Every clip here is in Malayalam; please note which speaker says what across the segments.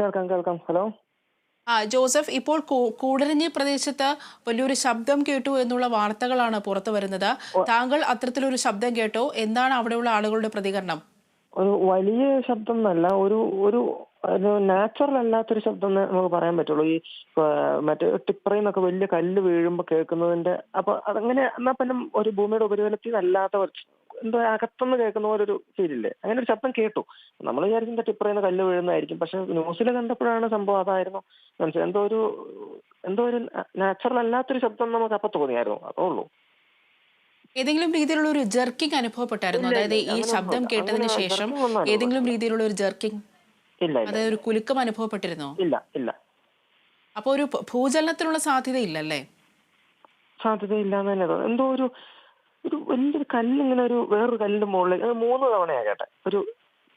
Speaker 1: കേൾക്കാം കേൾക്കാം. ഹലോ?
Speaker 2: ആ ജോസഫ് ഇപ്പോൾ കൂടരഞ്ഞി പ്രദേശത്ത് വലിയൊരു ശബ്ദം കേട്ടു എന്നുള്ള വാർത്തകളാണ് പുറത്തു വരുന്നത്. താങ്കൾ അത്തരത്തിലൊരു ശബ്ദം കേട്ടോ? എന്താണ് അവിടെയുള്ള ആളുകളുടെ പ്രതികരണം?
Speaker 1: ഒരു വലിയ ശബ്ദം എന്നല്ല ഒരു ഒരു നാച്ചുറൽ അല്ലാത്തൊരു ശബ്ദം എന്ന് നമുക്ക് പറയാൻ പറ്റുള്ളൂ. ഈ മറ്റേ ടിപ്പറിൽ നിന്നൊക്കെ വലിയ കല്ല് വീഴുമ്പോൾ കേൾക്കുന്നതിന്റെ അപ്പൊ അതങ്ങനെ എന്നാ പിന്നെ ഒരു ഭൂമിയുടെ ഉപരിതലത്തിൽ നിന്നല്ലാത്ത ഒരു എന്തോ അകത്തുനിന്ന് കേൾക്കുന്ന പോലെ ഒരു ഫീലില്ലേ അങ്ങനെ ഒരു ശബ്ദം കേട്ടു. നമ്മൾ വിചാരിക്കുന്ന ടിപ്പറിൽ നിന്ന് കല്ല് വീഴുന്നതായിരിക്കും. പക്ഷെ ന്യൂസിൽ കണ്ടപ്പോഴാണ് സംഭവം അതായിരുന്നു. മനസ്സിലായി? എന്തോ ഒരു എന്തോ ഒരു നാച്ചുറൽ അല്ലാത്തൊരു ശബ്ദം നമുക്ക് അപ്പൊ തോന്നിയായിരുന്നു. അതേ ഉള്ളൂ.
Speaker 2: ഏതെങ്കിലും രീതിയിലുള്ള ഒരു ജർക്കിംഗ് അനുഭവപ്പെട്ടായിരുന്നു? അതായത് ഈ ശബ്ദം കേട്ടതിന് ശേഷം. ഏതെങ്കിലും രീതിയിലുള്ള ഒരു ജർക്കിംഗ് അതായത് ഒരു കുലുക്കം അനുഭവപ്പെട്ടിരുന്നോ?
Speaker 1: ഇല്ല ഇല്ല.
Speaker 2: അപ്പൊ ഒരു ഭൂചലനത്തിനുള്ള സാധ്യത ഇല്ലല്ലേ
Speaker 1: തന്നെ എന്തോ ഒരു ഒരു വലിയൊരു കല്ലിങ്ങനെ ഒരു വേറൊരു കല്ലിന്റെ മുകളിൽ അത് മൂന്ന് തവണയാകട്ടെ ഒരു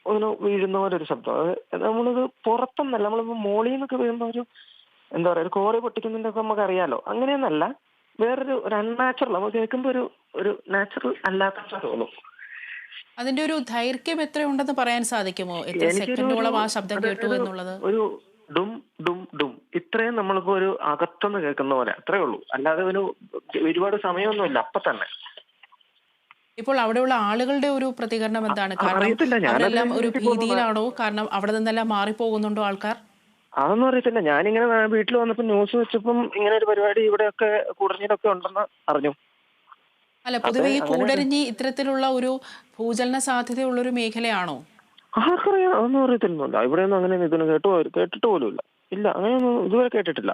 Speaker 1: ഒരു വീഴുന്ന പോലെ ഒരു ശബ്ദം. അത് നമ്മളിത് പുറത്തൊന്നല്ല നമ്മളിപ്പോ മോളിൽ നിന്നൊക്കെ വീഴുമ്പോ ഒരു എന്താ പറയാ ഒരു കോറി പൊട്ടിക്കുന്നതിന്റെ ഒക്കെ നമുക്ക് അറിയാലോ അങ്ങനെയൊന്നല്ല വേറൊരു ഒരു അൺനാച്ചുറൽ നമ്മൾ കേൾക്കുമ്പോ ഒരു ഒരു നാച്ചുറൽ അല്ലാത്ത തോന്നും.
Speaker 2: അതിന്റെ ഒരു ദൈർഘ്യം എത്ര ഉണ്ടെന്ന് പറയാൻ സാധിക്കുമോ? എത്ര സെക്കൻഡോളം ആ ശബ്ദം കേട്ടു എന്നുള്ളത്?
Speaker 1: ഒരു ഡും ഡും ഡും. ഇത്രയും നമ്മളിപ്പോ ഒരു അകത്തുനിന്ന് കേൾക്കുന്ന പോലെ അത്രേ ഉള്ളൂ. അല്ലാതെ ഒരു ഒരുപാട് സമയമൊന്നുമില്ല അപ്പൊ തന്നെ
Speaker 2: ഇപ്പോൾ അവിടെയുള്ള ആളുകളുടെ ഒരു പ്രതികരണം എന്താണ്? കാരണം അവരെല്ലാം ഒരു ഭീതിയിലാണോ? കാരണം അവിടെ നിന്നെല്ലാം മാറിപ്പോകുന്നുണ്ടോ ആൾക്കാർ?
Speaker 1: അതൊന്നും അറിയത്തില്ല. ഞാനിങ്ങനെ വീട്ടിൽ വന്നപ്പോ ന്യൂസ് വെച്ചപ്പം ഇങ്ങനെ ഒരു പരിപാടി ഇവിടെയൊക്കെ കുടഞ്ഞിലൊക്കെ ഉണ്ടെന്ന് അറിഞ്ഞു.
Speaker 2: അല്ല പൊതുവെ ഈ കൂടരഞ്ഞി ഇത്തരത്തിലുള്ള ഒരു ഭൂചലന സാധ്യതയുള്ള ഒരു മേഖലയാണോ?
Speaker 1: ആർക്കറിയാം. അതൊന്നും അറിയത്തില്ല ഇവിടെയൊന്നും അങ്ങനെ ഇതൊന്നും കേട്ടോ കേട്ടിട്ട് പോലും ഇല്ല ഇല്ല അങ്ങനെയൊന്നും ഇതുവരെ കേട്ടിട്ടില്ല.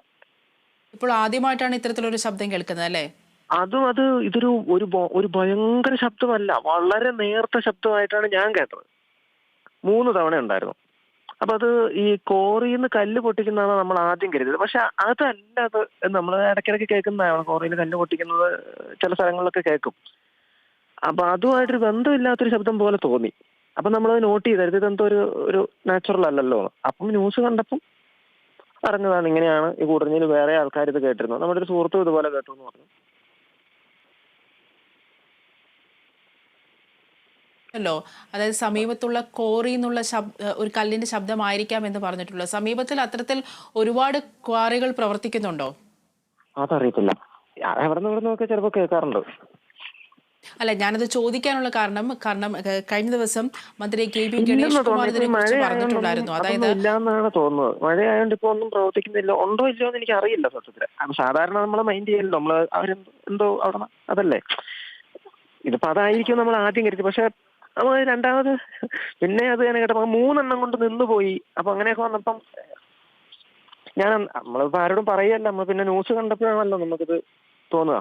Speaker 2: ഇപ്പോൾ ആദ്യമായിട്ടാണ് ഇത്തരത്തിലൊരു ശബ്ദം കേൾക്കുന്നത് അല്ലേ?
Speaker 1: അതും അത് ഇതൊരു ഒരു ഒരു ഭയങ്കര ശബ്ദമല്ല. വളരെ നേർത്ത ശബ്ദമായിട്ടാണ് ഞാൻ കേട്ടത്. മൂന്ന് തവണ ഉണ്ടായിരുന്നു. അപ്പൊ അത് ഈ കോറിയിൽ നിന്ന് കല്ല് പൊട്ടിക്കുന്നതാണ് നമ്മൾ ആദ്യം കരുതിയത്. പക്ഷെ അതല്ല അത് നമ്മൾ ഇടയ്ക്കിടയ്ക്ക് കേൾക്കുന്നതാണ്. കോറിയിൽ കല്ല് പൊട്ടിക്കുന്നത് ചില സ്ഥലങ്ങളിലൊക്കെ കേൾക്കും. അപ്പൊ അതുമായിട്ടൊരു ബന്ധമില്ലാത്തൊരു ശബ്ദം പോലെ തോന്നി. അപ്പൊ നമ്മളത് നോട്ട് ചെയ്തായിരുന്നു ഇതെന്തോ ഒരു ഒരു നാച്ചുറൽ അല്ലല്ലോ അപ്പം ന്യൂസ് കണ്ടപ്പം അറിഞ്ഞതാണ് ഇങ്ങനെയാണ് ഈ കൂടുതൽ വേറെ ആൾക്കാർ ഇത് കേട്ടിരുന്നു നമ്മുടെ ഒരു സുഹൃത്തും ഇതുപോലെ കേട്ടു എന്ന് പറഞ്ഞു.
Speaker 2: അല്ലോ അതായത് സമീപത്തുള്ള കോറി എന്നുള്ള ശബ് ഒരു കല്ലിന്റെ ശബ്ദമായിരിക്കാം എന്ന് പറഞ്ഞിട്ടുള്ളത്. സമീപത്തിൽ അത്തരത്തിൽ ഒരുപാട് ക്വാറികൾ പ്രവർത്തിക്കുന്നുണ്ടോ?
Speaker 1: അതറിയത്തില്ല. അവിടെ നിന്ന് ഇവിടെ നിന്നൊക്കെ ചിലപ്പോൾ കേൾക്കാറുണ്ട്.
Speaker 2: അല്ല ഞാനത് ചോദിക്കാനുള്ള കാരണം കാരണം കഴിഞ്ഞ ദിവസം മന്ത്രി കെ.
Speaker 1: പി.
Speaker 2: ഗണേഷ് കുറിച്ച് പറഞ്ഞിട്ടുണ്ടായിരുന്നു. അതായത്
Speaker 1: ഇല്ലാന്നാണ് തോന്നുന്നത്. മഴയായോണ്ട് ഇപ്പൊ ഒന്നും പ്രവർത്തിക്കുന്നില്ല. ഉണ്ടോ ഇല്ലയോ എന്ന് എനിക്ക് അറിയില്ല സത്യത്തിൽ സാധാരണ നമ്മളെ മൈൻഡ് ചെയ്യല്ലോ നമ്മൾ അവരെന്തോ എന്തോ അവിടെ അതല്ലേ? ഇതിപ്പോ അതായിരിക്കും നമ്മൾ ആദ്യം കരുതി. പക്ഷെ നമ്മൾ രണ്ടാമത് പിന്നെ അത് തന്നെ കേട്ടപ്പോ മൂന്നെണ്ണം കൊണ്ട് നിന്നുപോയി അപ്പൊ അങ്ങനെയൊക്കെ വന്നപ്പം ഞാൻ നമ്മളിപ്പോ ആരോടും പറയല്ല. നമ്മൾ പിന്നെ ന്യൂസ് കണ്ടപ്പോഴാണല്ലോ നമുക്കിത് തോന്നുക.